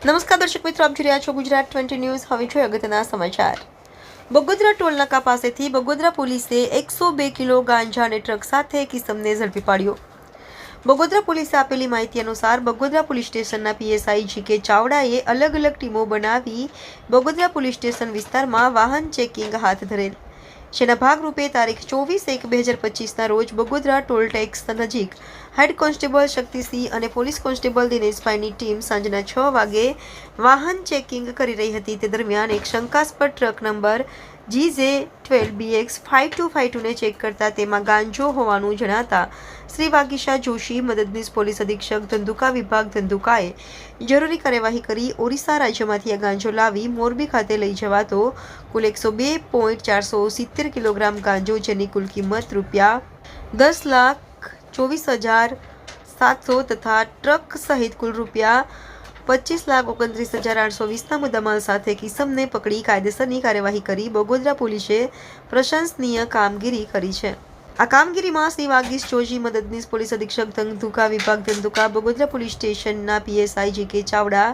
નમસ્કાર દર્શક મિત્રો, આપ જોઈ રહ્યા છો ગુજરાત ટ્વેન્ટી ન્યૂઝ. હવે જોઈએ અગત્યના સમાચાર. બગોદરા ટોલનાકા પાસેથી બગોદરા પોલીસે એકસો બે કિલો ગાંજા અને ટ્રક સાથે કિસમને ઝડપી પાડ્યો. બગોદરા પોલીસે આપેલી માહિતી અનુસાર બગોદરા પોલીસ સ્ટેશનના પીએસઆઈ જી કે ચાવડાએ અલગ અલગ ટીમો બનાવી બગોદરા પોલીસ સ્ટેશન વિસ્તારમાં વાહન ચેકિંગ હાથ ધરેલ. જેના ભાગરૂપે તારીખ ચોવીસ એક બે હજાર પચીસના રોજ બગોદરા ટોલ ટેક્સ નજીક હેડ કોન્સ્ટેબલ શક્તિસિંહ અને પોલીસ કોન્સ્ટેબલ દિનેશભાઈની ટીમ સાંજના છ વાગે વાહન ચેકિંગ કરી રહી હતી. તે દરમિયાન એક શંકાસ્પદ truck number G J twelve BX five two five ટુને check કરતા તેમાં ગાંજો હોવાનું જણાતા શ્રી વાગીશા જોશી, મદદનીશ પોલીસ અધિક્ષક ધંધુકા વિભાગ ધંધુકાએ જરૂરી કાર્યવાહી કરી ઓરિસ્સા રાજ્યમાંથી આ ગાંજો લાવી મોરબી ખાતે લઈ જવાતો કુલ એકસો બે પોઈન્ટ ચારસો સિત્તેર કિલોગ્રામ ગાંજો જેની કુલ કિંમત રૂપિયા દસ લાખ ચોવીસ હજાર સાતસો તથા ટ્રક સહિત કુલ રૂપિયા પચીસ લાખ ઓગણત્રીસ હજાર આઠસો વીસના મુદ્દામાલ સાથે કિસમને પકડી કાયદેસરની કાર્યવાહી કરી બગોદરા પોલીસે પ્રશંસનીય કામગીરી કરી છે. આ કામગીરીમાં શ્રી વાગીશ જોશી મદદનીશ પોલીસ અધિક્ષક ધંધુકા વિભાગ ધંધુકા, બગોદરા પોલીસ સ્ટેશનના PSI J K Chavda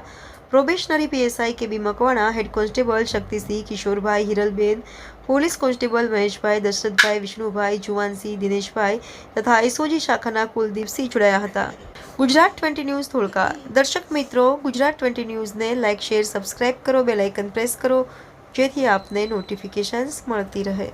probationary PSI K B Makwana, head constable Shaktisinh, Kishorbhai Hiralben, police constable Maheshbhai, Dashrathbhai, Vishnubhai, Juvansinh, Dineshbhai તથા એસઓજી શાખાના કુલદીપસિંહ જોડાયા હતા. ગુજરાત ટ્વેન્ટી ન્યૂઝ ધોળકા દર્શક મિત્રો, ગુજરાત ટ્વેન્ટી ન્યૂઝને લાઇક, શેર, સબસ્ક્રાઇબ કરો બેલાઇકન પ્રેસ કરો, જેથી આપને નોટિફિકેશન્સ મળતી રહે.